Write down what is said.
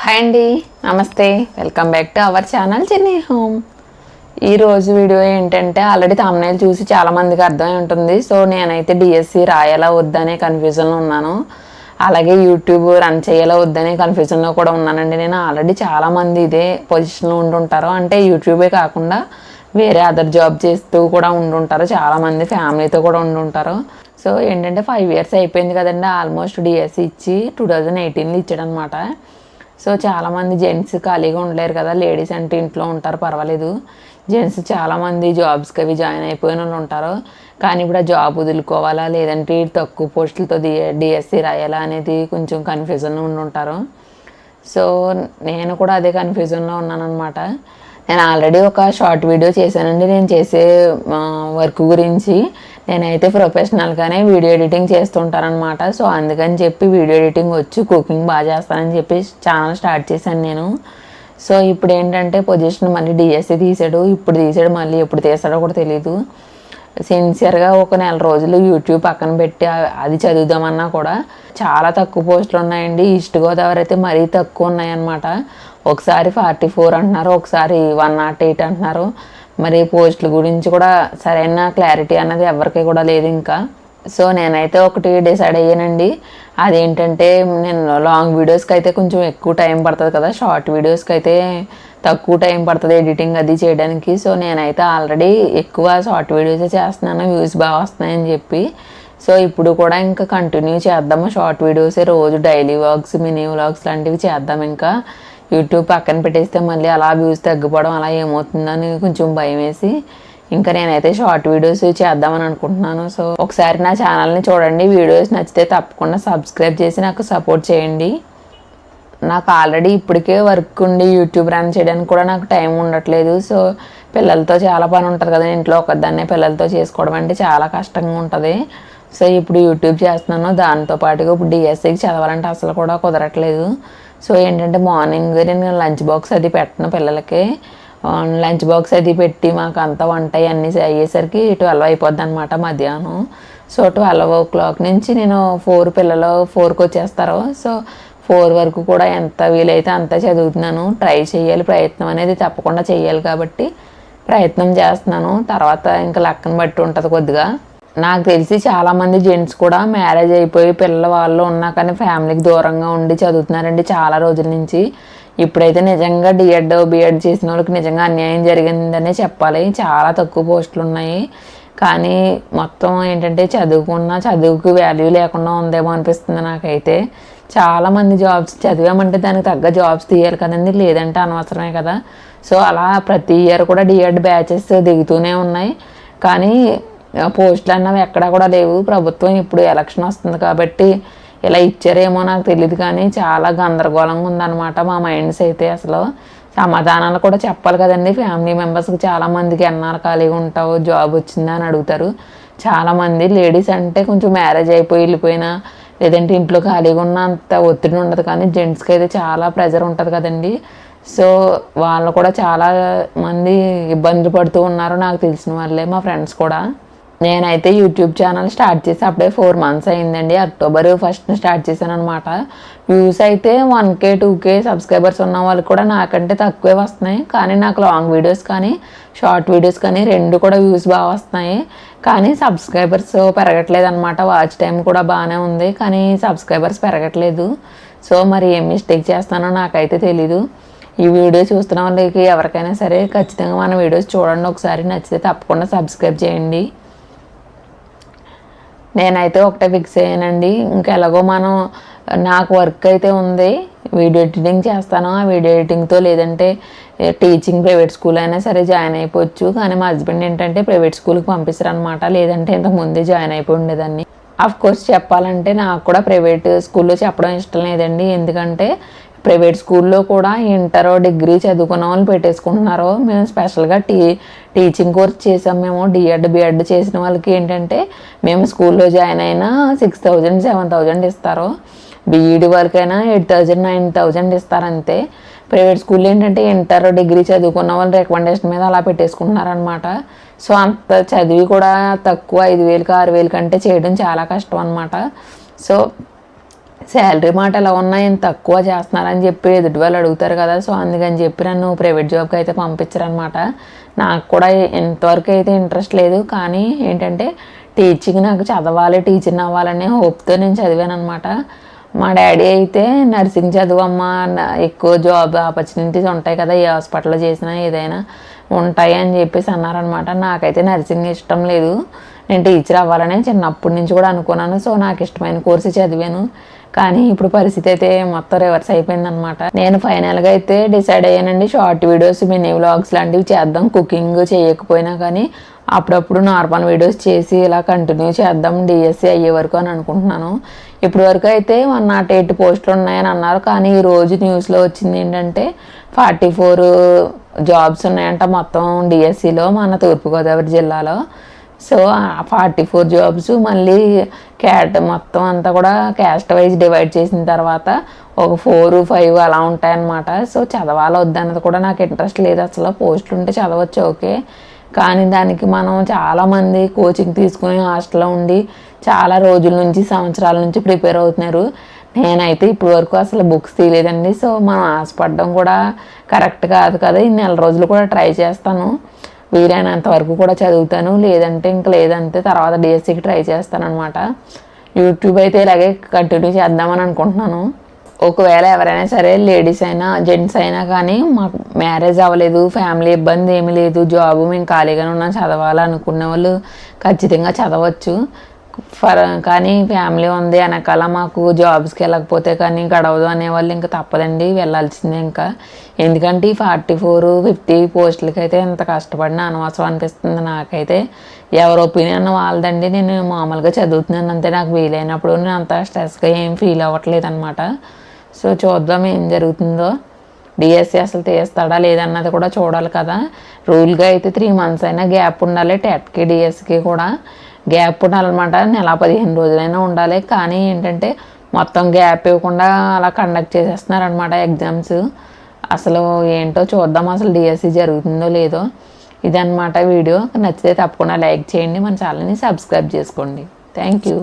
Hi అండి నమస్తే. Welcome back to our channel Chennai home ఈరోజు వీడియో ఏంటంటే ఆల్రెడీ తమ్నైల్ చూసి చాలా మందికి అర్థమై ఉంటుంది. సో నేనైతే డిఎస్సి రాయాలా వద్దనే కన్ఫ్యూజన్లో ఉన్నాను. అలాగే యూట్యూబ్ రన్ చేయాలా వద్దనే కన్ఫ్యూజన్లో కూడా ఉన్నానండి. నేను ఆల్రెడీ చాలామంది ఇదే పొజిషన్లో ఉండుంటారు. అంటే యూట్యూబే కాకుండా వేరే అదర్ జాబ్ చేస్తూ కూడా ఉండుంటారు. చాలామంది ఫ్యామిలీతో కూడా ఉండుంటారు. సో ఏంటంటే ఫైవ్ ఇయర్స్ అయిపోయింది కదండి. ఆల్మోస్ట్ డిఎస్సి ఇచ్చి టూ థౌజండ్ ఎయిటీన్లో ఇచ్చాడనమాట. సో చాలామంది జెంట్స్ ఖాళీగా ఉండలేరు కదా లేడీస్ అంటే ఇంట్లో ఉంటారు పర్వాలేదు. జెంట్స్ చాలామంది జాబ్స్కి అవి జాయిన్ అయిపోయిన వాళ్ళు ఉంటారు. కానీ ఇప్పుడు ఆ జాబ్ వదులుకోవాలా లేదంటే తక్కువ పోస్టులతో డి డిఎస్సి రాయాలా అనేది కొంచెం కన్ఫ్యూజన్ ఉండి ఉంటారు. సో నేను కూడా అదే కన్ఫ్యూజన్లో ఉన్నానమాట నేను ఆల్రెడీ ఒక షార్ట్ వీడియో చేశానండి. నేను చేసే వర్క్ గురించి నేనైతే ప్రొఫెషనల్గానే వీడియో ఎడిటింగ్ చేస్తుంటానన్నమాట. సో అందుకని చెప్పి వీడియో ఎడిటింగ్ వచ్చి కుకింగ్ బాగా చేస్తానని చెప్పి ఛానల్ స్టార్ట్ చేశాను నేను. సో ఇప్పుడు ఏంటంటే పొజిషన్ మళ్ళీ డిఎస్సి తీసాడు ఇప్పుడు తీసాడు మళ్ళీ ఎప్పుడు తీసాడో కూడా తెలియదు సిన్సియర్గా ఒక నెల రోజులు యూట్యూబ్ పక్కన పెట్టి అది చదువుదామన్నా కూడా చాలా తక్కువ పోస్టులు ఉన్నాయండి. ఈస్ట్ గోదావరి అయితే మరీ తక్కువ ఉన్నాయన్నమాట. ఒకసారి ఫార్టీ ఫోర్ అంటున్నారు ఒకసారి వన్ నాట్ ఎయిట్ అంటున్నారు. మరి పోస్టుల గురించి కూడా సరైన క్లారిటీ అన్నది ఎవరికి కూడా లేదు ఇంకా. సో నేనైతే ఒకటి డిసైడ్ అయ్యానండి. అదేంటంటే నేను లాంగ్ వీడియోస్కి అయితే కొంచెం ఎక్కువ టైం పడుతుంది కదా షార్ట్ వీడియోస్కి అయితే తక్కువ టైం పడుతుంది ఎడిటింగ్ అది చేయడానికి. సో నేనైతే ఆల్రెడీ ఎక్కువ షార్ట్ వీడియోసే చేస్తున్నాను వ్యూస్ బాగా వస్తున్నాయని చెప్పి. సో ఇప్పుడు కూడా ఇంకా కంటిన్యూ చేద్దాము షార్ట్ వీడియోసే రోజు డైలీ వ్లాగ్స్ మినీ వ్లాగ్స్ లాంటివి చేద్దాం ఇంకా. యూట్యూబ్ పక్కన పెట్టేస్తే మళ్ళీ అలా వ్యూస్ తగ్గిపోవడం అలా ఏమవుతుందని కొంచెం భయం వేసి ఇంకా నేనైతే షార్ట్ వీడియోస్ చేద్దామని అనుకుంటున్నాను. సో ఒకసారి నా ఛానల్ని చూడండి. వీడియోస్ నచ్చితే తప్పకుండా సబ్స్క్రైబ్ చేసి నాకు సపోర్ట్ చేయండి. నాకు ఆల్రెడీ ఇప్పటికే వర్క్ ఉండి యూట్యూబ్ రన్ చేయడానికి కూడా నాకు టైం ఉండట్లేదు. సో పిల్లలతో చాలా పని ఉంటుంది కదా ఇంట్లో ఒకదాన్నే పిల్లలతో చేసుకోవడం అంటే చాలా కష్టంగా ఉంటుంది. సో ఇప్పుడు యూట్యూబ్ చేస్తున్నాను. దాంతో పాటుగా ఇప్పుడు డిఎస్సికి చదవాలంటే అసలు కూడా కుదరట్లేదు. సో ఏంటంటే మార్నింగ్ నేను లంచ్ బాక్స్ అది పెట్టను పిల్లలకి. లంచ్ బాక్స్ అది పెట్టి మాకు అంతా వంట అన్నీ అయ్యేసరికి ట్వెల్వ్ అయిపోద్ది అనమాట మధ్యాహ్నం. సో ట్వెల్వ్ ఓ క్లాక్ నుంచి నేను ఫోర్ పిల్లలు ఫోర్కి వచ్చేస్తారు. సో ఫోర్ వరకు కూడా ఎంత వీలైతే అంత చదువుతున్నాను. ట్రై చేయాలి ప్రయత్నం అనేది తప్పకుండా చేయాలి కాబట్టి ప్రయత్నం చేస్తున్నాను. తర్వాత ఇంకా లక్కను బట్టి ఉంటుంది కొద్దిగా. నాకు తెలిసి చాలామంది జెంట్స్ కూడా మ్యారేజ్ అయిపోయి పిల్లల వాళ్ళు ఉన్నా కానీ ఫ్యామిలీకి దూరంగా ఉండి చదువుతున్నారండి చాలా రోజుల నుంచి. ఇప్పుడైతే నిజంగా డిఎడ్ బిఎడ్ చేసిన వాళ్ళకి నిజంగా అన్యాయం జరిగిందనే చెప్పాలి. చాలా తక్కువ పోస్టులు ఉన్నాయి. కానీ మొత్తం ఏంటంటే చదువుకున్న చదువుకు వాల్యూ లేకుండా ఉందేమో అనిపిస్తుంది నాకైతే. చాలామంది జాబ్స్ చదివామంటే దానికి తగ్గ జాబ్స్ తీయాలి కదండి. లేదంటే అనవసరమే కదా. సో అలా ప్రతి ఇయర్ కూడా డిఎడ్ బ్యాచెస్ దిగుతూనే ఉన్నాయి. కానీ పోస్టులు అన్నవి ఎక్కడా కూడా లేవు. ప్రభుత్వం ఇప్పుడు ఎలక్షన్ వస్తుంది కాబట్టి ఇలా ఇచ్చారేమో నాకు తెలియదు కానీ చాలా గందరగోళంగా ఉందన్నమాట మా మైండ్స్ అయితే అసలు. సమాధానాలు కూడా చెప్పాలి కదండి. ఫ్యామిలీ మెంబర్స్కి చాలా మందికి ఖాళీగా ఉంటావు జాబ్ వచ్చిందా అని అడుగుతారు. చాలామంది లేడీస్ అంటే కొంచెం మ్యారేజ్ అయిపోయి వెళ్ళిపోయినా లేదంటే ఇంట్లో ఖాళీగా ఉన్న అంత ఒత్తిడి ఉండదు కానీ జెంట్స్కి అయితే చాలా ప్రెజర్ ఉంటుంది కదండి. సో వాళ్ళు కూడా చాలా మంది ఇబ్బందులు పడుతూ ఉన్నారు నాకు తెలిసిన వాళ్ళే మా ఫ్రెండ్స్ కూడా. నేనైతే యూట్యూబ్ ఛానల్ స్టార్ట్ చేసి అప్పుడే ఫోర్ మంత్స్ అయిందండి. అక్టోబర్ ఫస్ట్ స్టార్ట్ చేశాను అనమాట వ్యూస్ అయితే one K two K subscribers ఉన్న వాళ్ళకి కూడా నాకంటే తక్కువే వస్తున్నాయి. కానీ నాకు లాంగ్ వీడియోస్ కానీ షార్ట్ వీడియోస్ కానీ రెండు కూడా వ్యూస్ బాగా వస్తున్నాయి. కానీ సబ్స్క్రైబర్స్ పెరగట్లేదు అనమాట వాచ్ టైం కూడా బాగానే ఉంది. కానీ సబ్స్క్రైబర్స్ పెరగట్లేదు. సో మరి ఏం మిస్టేక్ చేస్తానో నాకైతే తెలీదు. ఈ వీడియో చూస్తున్న వాళ్ళకి ఎవరికైనా సరే ఖచ్చితంగా మన వీడియోస్ చూడండి. ఒకసారి నచ్చితే తప్పకుండా సబ్స్క్రైబ్ చేయండి. నేనైతే ఒకటే ఫిక్స్ అయ్యానండి. ఇంకెలాగో మనం నాకు వర్క్ అయితే ఉంది. వీడియో ఎడిటింగ్ చేస్తాను. ఆ వీడియో ఎడిటింగ్తో లేదంటే టీచింగ్ ప్రైవేట్ స్కూల్ అయినా సరే జాయిన్ అయిపోవచ్చు. కానీ మా హస్బెండ్ ఏంటంటే ప్రైవేట్ స్కూల్కి పంపిస్తారు అనమాట లేదంటే ఇంతకు ముందే జాయిన్ అయిపోయి ఉండేదాన్ని. ఆఫ్ కోర్స్ చెప్పాలంటే నాకు కూడా ప్రైవేట్ స్కూల్లో చెప్పడం ఇష్టం లేదండి. ఎందుకంటే ప్రైవేట్ స్కూల్లో కూడా ఇంటర్ డిగ్రీ చదువుకున్న వాళ్ళు పెట్టేసుకుంటున్నారు మేము స్పెషల్గా టీ టీచింగ్ కోర్స్ చేసాం మేము. డిఎడ్ బిఎడ్ చేసిన వాళ్ళకి ఏంటంటే మేము స్కూల్లో జాయిన్ అయినా సిక్స్ థౌజండ్ సెవెన్ థౌజండ్ ఇస్తారు. బీఈడి వరకైనా ఎయిట్ థౌజండ్ నైన్ థౌజండ్ ఇస్తారు అంతే. ప్రైవేట్ స్కూల్లో ఏంటంటే ఇంటర్ డిగ్రీ చదువుకున్న వాళ్ళు రికమెండేషన్ మీద అలా పెట్టేసుకుంటున్నారనమాట సో అంత చదివి కూడా తక్కువ ఐదు వేలకు ఆరు వేలు కంటే చేయడం చాలా కష్టం అనమాట సో శాలరీ మాట ఎలా ఉన్నా ఇంత తక్కువ చేస్తున్నారని చెప్పి ఎదుటి వాళ్ళు అడుగుతారు కదా. సో అందుకని చెప్పి నన్ను ప్రైవేట్ జాబ్కి అయితే పంపించారనమాట నాకు కూడా ఇంతవరకు అయితే ఇంట్రెస్ట్ లేదు. కానీ ఏంటంటే టీచింగ్ నాకు చదవాలి టీచర్ని అవ్వాలనే హోప్తో నేను చదివాను అనమాట మా డాడీ అయితే నర్సింగ్ చదువమ్మా ఎక్కువ జాబ్ ఆపర్చునిటీస్ ఉంటాయి కదా ఏ హాస్పిటల్లో చేసినా ఏదైనా ఉంటాయి అని చెప్పేసి అన్నారనమాట నాకైతే నర్సింగ్ ఇష్టం లేదు. నేను టీచర్ అవ్వాలని చిన్నప్పటి నుంచి కూడా అనుకున్నాను. సో నాకు ఇష్టమైన కోర్సు చదివాను. కానీ ఇప్పుడు పరిస్థితి అయితే మొత్తం రివర్స్ అయిపోయింది అనమాట నేను ఫైనల్గా అయితే డిసైడ్ అయ్యానండి షార్ట్ వీడియోస్ మినీ వ్లాగ్స్ లాంటివి చేద్దాం. కుకింగ్ చేయకపోయినా కానీ అప్పుడప్పుడు నార్మల్ వీడియోస్ చేసి ఇలా కంటిన్యూ చేద్దాం డిఎస్సి అయ్యే వరకు అని అనుకుంటున్నాను. ఇప్పటి వరకు అయితే వన్ నాట్ ఎయిట్ పోస్టులు ఉన్నాయని అన్నారు. కానీ ఈ రోజు న్యూస్లో వచ్చింది ఏంటంటే ఫార్టీ ఫోర్ జాబ్స్ ఉన్నాయంట మొత్తం డిఎస్సిలో మన తూర్పుగోదావరి జిల్లాలో. సో ఫార్టీ ఫోర్ జాబ్స్ మళ్ళీ క్యాట్ మొత్తం అంతా కూడా క్యాస్ట్ వైజ్ డివైడ్ చేసిన తర్వాత ఒక ఫోర్ ఫైవ్ అలా ఉంటాయన్నమాట. సో చదవాలి వద్దన్నది కూడా నాకు ఇంట్రెస్ట్ లేదు. అసలు పోస్టులు ఉంటే చదవచ్చు ఓకే. కానీ దానికి మనం చాలామంది కోచింగ్ తీసుకుని హాస్టల్లో ఉండి చాలా రోజుల నుంచి సంవత్సరాల నుంచి ప్రిపేర్ అవుతున్నారు. నేనైతే ఇప్పటి వరకు అసలు బుక్స్ తీయలేదండి. సో మనం ఆశపడడం కూడా కరెక్ట్ కాదు కదా. ఈ నెల రోజులు కూడా ట్రై చేస్తాను. వీలైనంత వరకు కూడా చదువుతాను. లేదంటే ఇంక లేదంటే తర్వాత డిఎస్సికి ట్రై చేస్తాను అనమాట యూట్యూబ్ అయితే ఇలాగే కంటిన్యూ చేద్దామని అనుకుంటున్నాను. ఒకవేళ ఎవరైనా సరే లేడీస్ అయినా జెంట్స్ అయినా కానీ మాకు మ్యారేజ్ అవ్వలేదు ఫ్యామిలీ ఇబ్బంది ఏమీ లేదు జాబు మేము ఖాళీగానే ఉన్నాం చదవాలనుకునే వాళ్ళు ఖచ్చితంగా చదవచ్చు. ఫర్ కానీ ఫ్యామిలీ ఉంది వెనకాల మాకు జాబ్స్కి వెళ్ళకపోతే కానీ గడవదు అనేవాళ్ళు ఇంకా తప్పదండి వెళ్ళాల్సిందే ఇంకా. ఎందుకంటే ఈ ఫార్టీ ఫోర్ ఫిఫ్టీ పోస్టులకి అయితే ఇంత కష్టపడిన అనవసరం అనిపిస్తుంది నాకైతే. ఎవరి ఒపీనియన్ వాళ్ళదండి నేను మామూలుగా చదువుతున్నాను అంతే. నాకు వీలైనప్పుడు నేను అంత స్ట్రెస్గా ఏం ఫీల్ అవ్వట్లేదు అనమాట సో చూద్దాం ఏం జరుగుతుందో. డిఎస్సి అసలు తీస్తాడా లేదన్నది కూడా చూడాలి కదా. రూల్గా అయితే త్రీ మంత్స్ అయినా గ్యాప్ ఉండాలి. టెట్కి డిఎస్కి కూడా. గ్యాప్ ఉండాలన్నమాట. నెల పదిహేను రోజులైనా ఉండాలి. కానీ ఏంటంటే మొత్తం గ్యాప్ ఇవ్వకుండా అలా కండక్ట్ చేసేస్తున్నారనమాట ఎగ్జామ్స్ అసలు ఏంటో చూద్దాం అసలు డిఎస్సి జరుగుతుందో లేదో. ఇదన్నమాట వీడియో. నచ్చితే తప్పకుండా లైక్ చేయండి. మన ఛానల్ని సబ్స్క్రైబ్ చేసుకోండి. Thank you